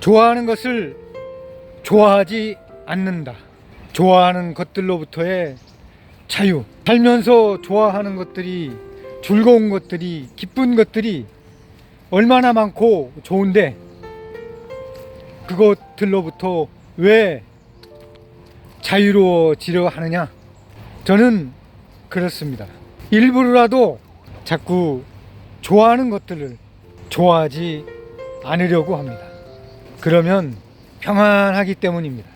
좋아하는 것을 좋아하지 않는다. 좋아하는 것들로부터의 자유. 살면서 좋아하는 것들이 즐거운 것들이 기쁜 것들이 얼마나 많고 좋은데 그것들로부터 왜 자유로워지려 하느냐? 저는 그렇습니다. 일부러라도 자꾸 좋아하는 것들을 좋아하지 않으려고 합니다. 그러면 평안하기 때문입니다.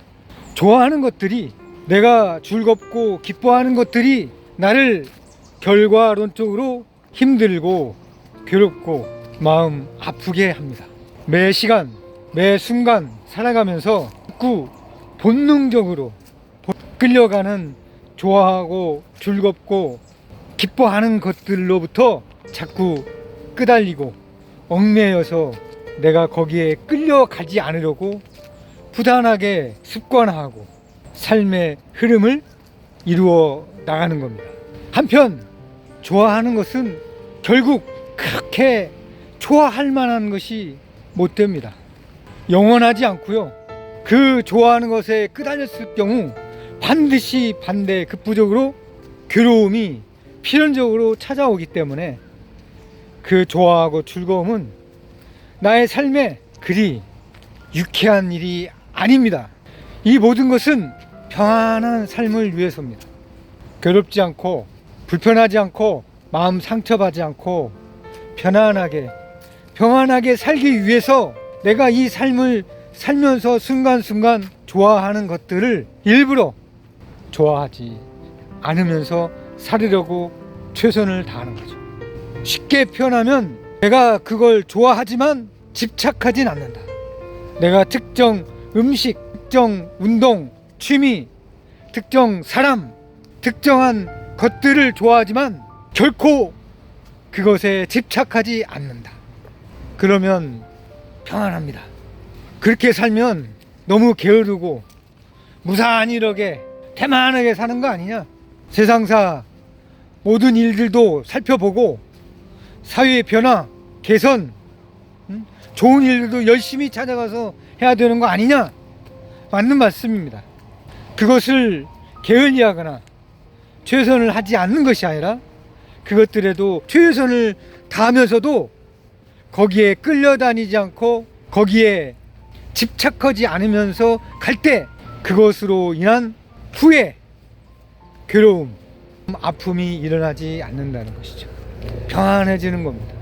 좋아하는 것들이 내가 즐겁고 기뻐하는 것들이 나를 결과론적으로 힘들고 괴롭고 마음 아프게 합니다. 매 시간, 매 순간 살아가면서 자꾸 본능적으로 끌려가는 좋아하고 즐겁고 기뻐하는 것들로부터 자꾸 끄달리고 얽매여서 내가 거기에 끌려가지 않으려고 부단하게 습관화하고 삶의 흐름을 이루어 나가는 겁니다. 한편 좋아하는 것은 결국 그렇게 좋아할 만한 것이 못 됩니다. 영원하지 않고요. 그 좋아하는 것에 끄달렸을 경우 반드시 반대 급부적으로 괴로움이 필연적으로 찾아오기 때문에 그 좋아하고 즐거움은 나의 삶에 그리 유쾌한 일이 아닙니다. 이 모든 것은 평안한 삶을 위해서입니다. 괴롭지 않고 불편하지 않고 마음 상처받지 않고 편안하게 평안하게 살기 위해서 내가 이 삶을 살면서 순간순간 좋아하는 것들을 일부러 좋아하지 않으면서 살으려고 최선을 다하는 거죠. 쉽게 표현하면 내가 그걸 좋아하지만 집착하진 않는다. 내가 특정 음식, 특정 운동, 취미, 특정 사람, 특정한 것들을 좋아하지만 결코 그것에 집착하지 않는다. 그러면 평안합니다. 그렇게 살면 너무 게으르고 무산이렇게 태만하게 사는 거 아니냐? 세상사 모든 일들도 살펴보고 사회의 변화, 개선, 음? 좋은 일들도 열심히 찾아가서 해야 되는 거 아니냐? 맞는 말씀입니다. 그것을 게을리하거나 최선을 하지 않는 것이 아니라 그것들에도 최선을 다하면서도 거기에 끌려다니지 않고 거기에 집착하지 않으면서 갈 때 그것으로 인한 후회, 괴로움, 아픔이 일어나지 않는다는 것이죠. 평안해지는 겁니다.